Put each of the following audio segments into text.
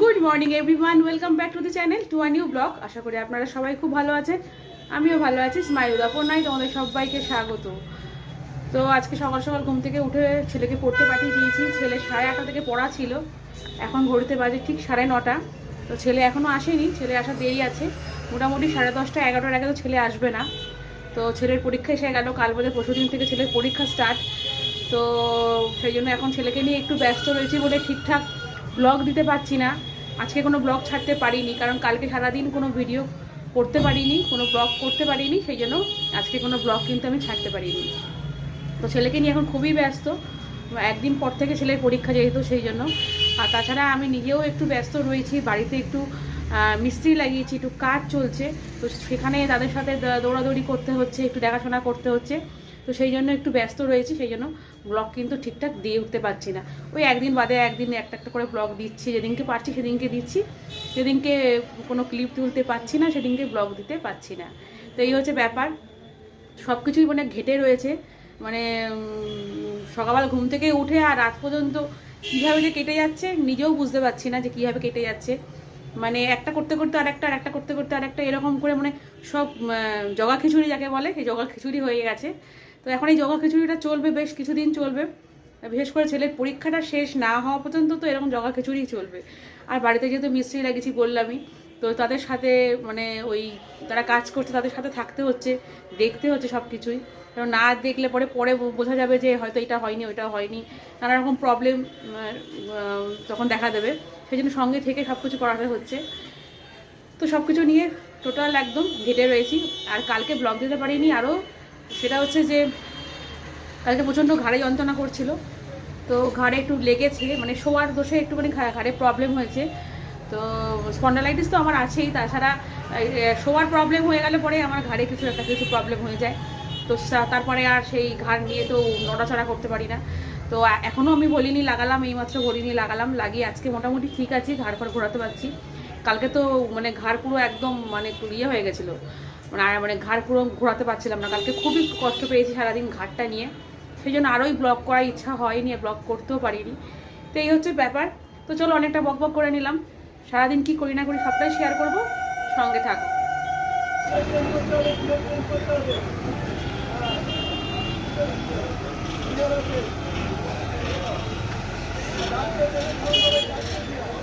Good morning everyone welcome back to the channel to a new blog আশা করি আপনারা সবাই খুব ভালো আছেন। আমিও ভালো আছি। স্মাইল উদাপর নাই তোমাদের সবাইকে স্বাগত। তো আজকে সকাল সকাল ঘুম থেকে উঠে ছেলেকে পড়তে পাঠিয়ে দিয়েছি। ছেলে সাড়ে আটটা থেকে পড়া ছিল। এখন ঘড়িতে বাজে ঠিক সাড়ে নটা। তো ছেলে এখনও আসেনি। ছেলে আসা দেরি আছে। মোটামুটি সাড়ে দশটা, এগারোটার আগে তো ছেলে আসবে না। তো ছেলের পরীক্ষা এসে গেল। কাল বোধহয় পরশু দিন থেকে ছেলের পরীক্ষা স্টার্ট তো সেই জন্য এখন ছেলেকে নিয়ে একটু ব্যস্ত রয়েছি বলে ঠিকঠাক ব্লগ দিতে পারছি না। আজকে কোনো ব্লগ ছাড়তে পারিনি, কারণ কালকে সারাদিন কোনো ভিডিও করতে পারিনি, কোনো ব্লগ করতে পারিনি, সেই জন্য আজকে কোনো ব্লগ কিন্তু আমি ছাড়তে পারিনি। তো ছেলেকে নিয়ে এখন খুবই ব্যস্ত। একদিন পর থেকে ছেলের পরীক্ষা যেহেতু, সেই জন্য। আর তাছাড়া আমি নিজেও একটু ব্যস্ত রয়েছি, বাড়িতে একটু মিস্ত্রি লাগিয়েছি, একটু কাজ চলছে। তো সেখানে তাদের সাথে দৌড়াদৌড়ি করতে হচ্ছে, একটু দেখাশোনা করতে হচ্ছে। তো সেই জন্য একটু ব্যস্ত রয়েছি, সেই জন্য ব্লগ কিন্তু ঠিকঠাক দিয়ে উঠতে পারছি না। ওই একদিন বাদে একদিন একটা একটা করে ব্লগ দিচ্ছি, যেদিনকে পারছি সেদিনকে দিচ্ছি। যেদিনকে কোনো ক্লিপ তুলতে পারছি না, সেদিনকে ব্লগ দিতে পারছি না। তো এই হচ্ছে ব্যাপার। সব কিছুই মানে ঘেটে রয়েছে। মানে সকালবেলা ঘুম থেকে উঠে আর রাত পর্যন্ত কীভাবে যে কেটে যাচ্ছে নিজেও বুঝতে পারছি না যে কীভাবে কেটে যাচ্ছে। মানে একটা করতে করতে আর একটা আর একটা করতে করতে আর একটা এরকম করে মানে সব জগা খিচুড়ি যাকে বলে সেই জগা খিচুড়ি হয়ে গেছে। তো এখন এই জগা খিচুড়িটা চলবে, বেশ কিছুদিন চলবে। বিশেষ করে ছেলের পরীক্ষাটা শেষ না হওয়া পর্যন্ত তো এরকম জগা খিচুড়ি চলবে। আর বাড়িতে যেহেতু মিস্ত্রি লাগিয়েছি বললামই, তো তাদের সাথে মানে ওই তারা কাজ করছে, তাদের সাথে থাকতে হচ্ছে, দেখতে হচ্ছে সব কিছুই কারণ না দেখলে পরে পরে বোঝা যাবে যে হয়তো এটা হয়নি, ওইটা হয়নি। নানা রকম প্রবলেম তখন দেখা দেবে। সেই জন্য সঙ্গে থেকে সব কিছু করাতে হচ্ছে। তো সব কিছু নিয়ে টোটাল একদম ঘেটে রয়েছি। আর কালকে ব্লগ দিতে পারিনি আরও সেটা হচ্ছে যে কালকে প্রচণ্ড ঘাড়ে যন্ত্রণা করছিল। তো ঘাড়ে একটু লেগেছে মানে শোয়ার দোষে একটুখানি ঘা- ঘাড়ে প্রবলেম হয়েছে। তো স্পন্ডালাইটিস তো আমার আছেই, তাছাড়া শোয়ার প্রবলেম হয়ে গেলে পরে আমার ঘাড়ে কিছু একটা, কিছু প্রবলেম হয়ে যায়। তো তারপরে আর সেই ঘাড় নিয়ে তো নড়াচড়া করতে পারি না। তো এখনও আমি বলিনি লাগালাম, এইমাত্র বলিনি লাগালাম, লাগিয়ে আজকে মোটামুটি ঠিক আছি, ঘাড় ফাড় ঘোরাতে পারছি। কালকে তো মানে ঘাড় পুরো একদম মানে একটু ইয়ে হয়ে গেছিল। মানে আর মানে ঘাড় পুরো ঘোরাতে পারছিলাম না। কালকে খুবই কষ্ট পেয়েছি সারাদিন ঘাড়টা নিয়ে। সেই জন্য আরোই ব্লগ করার ইচ্ছা হয়নি ব্লগ করতেও পারিনি। তো এই হচ্ছে ব্যাপার। তো চলো অনেকটা বক বক করে নিলাম। সারাদিন কি করি না করি সবটাই শেয়ার করব। সঙ্গে থাকো। Yeah.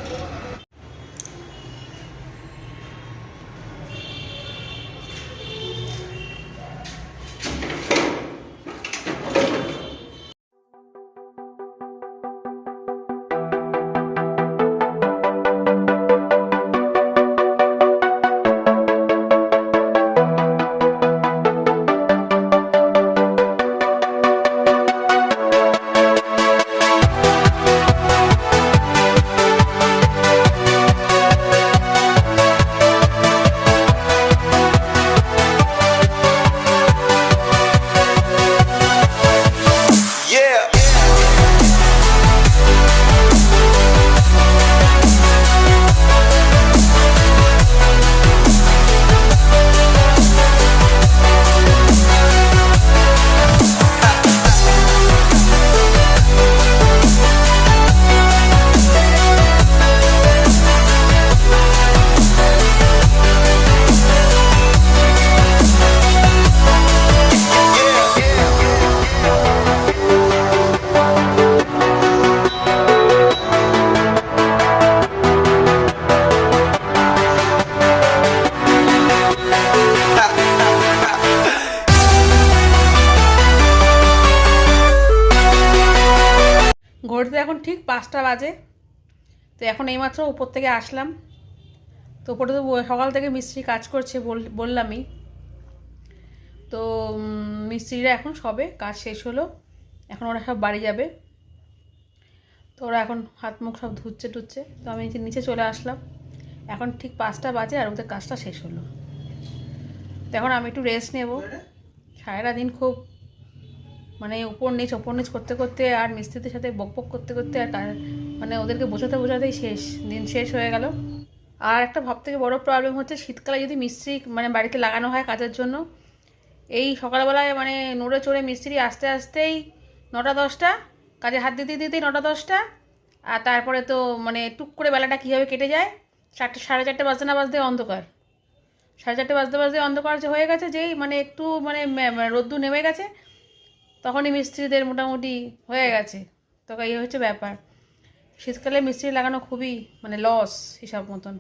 পাঁচটা বাজে। তো এখন এইমাত্র উপর থেকে আসলাম। তো উপরে তো সকাল থেকে মিস্ত্রি কাজ করছে বল- বললামই। তো মিস্ত্রিরা এখন সবে কাজ শেষ হলো। এখন ওরা সব বাড়ি যাবে। তো ওরা এখন হাত মুখ সব ধুচ্ছে টুচ্ছে। তো আমি নিচে- নিচে চলে আসলাম। এখন ঠিক পাঁচটা বাজে আর ওদের কাজটা শেষ হলো। তো এখন আমি একটু রেস্ট নেব। সারাটা দিন খুব মানে উপর নিচ ওপর নিচ করতে করতে আর মিস্ত্রিদের সাথে বক বক করতে করতে আর মানে ওদেরকে বোঝাতে বোঝাতেই শেষ, দিন শেষ হয়ে গেল। আর একটা ভাব থেকে বড় প্রবলেম হচ্ছে শীতকালে যদি মিস্ত্রি মানে বাড়িতে লাগানো হয় কাজের জন্য, এই সকালবেলায় মানে নড়ে চড়ে মিস্ত্রি আস্তে আস্তেই নটা দশটা, কাজে হাত দিতে দিতেই নটা দশটা, আর তারপরে তো মানে টুক করে বেলাটা কীভাবে কেটে যায়? চারটে, সাড়ে চারটে বাজতে না বাজতে অন্ধকার। সাড়ে চারটে বাজতে বাজতে অন্ধকার যে হয়ে গেছে, যেই মানে একটু মানে রোদ্দুর নেমে গেছে তখনই মিস্ত্রিদের মোটামুটি হয়ে গেছে। তো এই হচ্ছে ব্যাপার। শীতকালে মিস্ত্রি লাগানো খুবই মানে লস হিসাব মতন।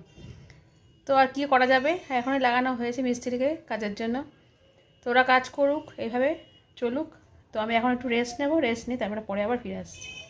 তো আর কি করা যাবে? এখনই লাগানো হয়েছে মিস্ত্রিকে কাজের জন্য। তো ওরা কাজ করুক, এইভাবে চলুক। তো আমি এখন একটু রেস্ট নেব রেস্ট নিই তারপরে পরে আবার ফিরে আসছি।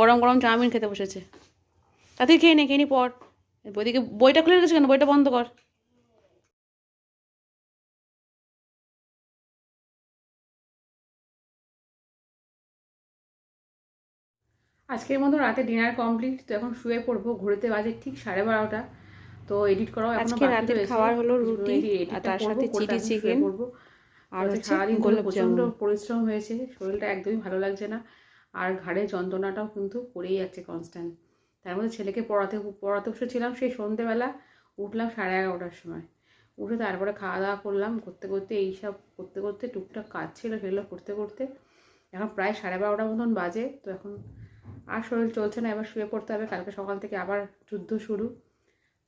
গরম গরম চাউমিন খেতে বসেছে। তাতেই খেয়ে নে খেয়ে নি পর। ওইদিকে বইটা খুলে রেখেছে কেন? বইটা বন্ধ কর। আজকের মতো রাতে ডিনার কমপ্লিট। তো এখন শুয়ে পড়ব। ঘুরতে বাজে ঠিক সাড়ে বারোটা। তো এডিট করাও আজকে রাতের খাবার হলো রুটি আর তার সাথে চিলি চিকেন আর হচ্ছে গোলাপ প্রচণ্ড জামুন। পরিশ্রম হয়েছে। শরীরটা একদমই ভালো লাগছে না। আর ঘাড়ে যন্ত্রণাটাও কিন্তু করেই যাচ্ছে কনস্ট্যান্ট তার মধ্যে ছেলেকে পড়াতে পড়াতে বসেছিলাম সেই সন্ধেবেলা, উঠলাম সাড়ে এগারোটার সময়। উঠে তারপরে খাওয়া দাওয়া করলাম, করতে করতে এইসব করতে করতে টুকটাক কাজ ছিল সেগুলো করতে করতে। এখন প্রায় সাড়ে বারোটার মতন বাজে, তো এখন আর শরীর চলছে না, এবার শুয়ে পড়তে হবে, কালকে সকাল থেকে আবার যুদ্ধ শুরু।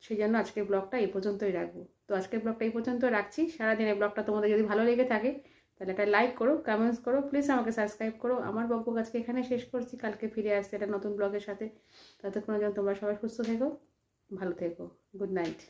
সেই জন্য আজকের ব্লগটা এই পর্যন্তই রাখব। তো আজকের ব্লগটা এই পর্যন্ত রাখছি। সারাদিন এই ব্লগটা তোমাদের যদি ভালো লেগে থাকে তাহলে একটা লাইক করো কমেন্টস করো প্লিজ আমাকে সাবস্ক্রাইব করো। আমার বকবক আজকে এখানে শেষ করছি, কালকে ফিরে আসছে একটা নতুন ব্লগের সাথে। ততক্ষণের যেন তোমরা সবাই সুস্থ থেকো, ভালো থেকো। Good night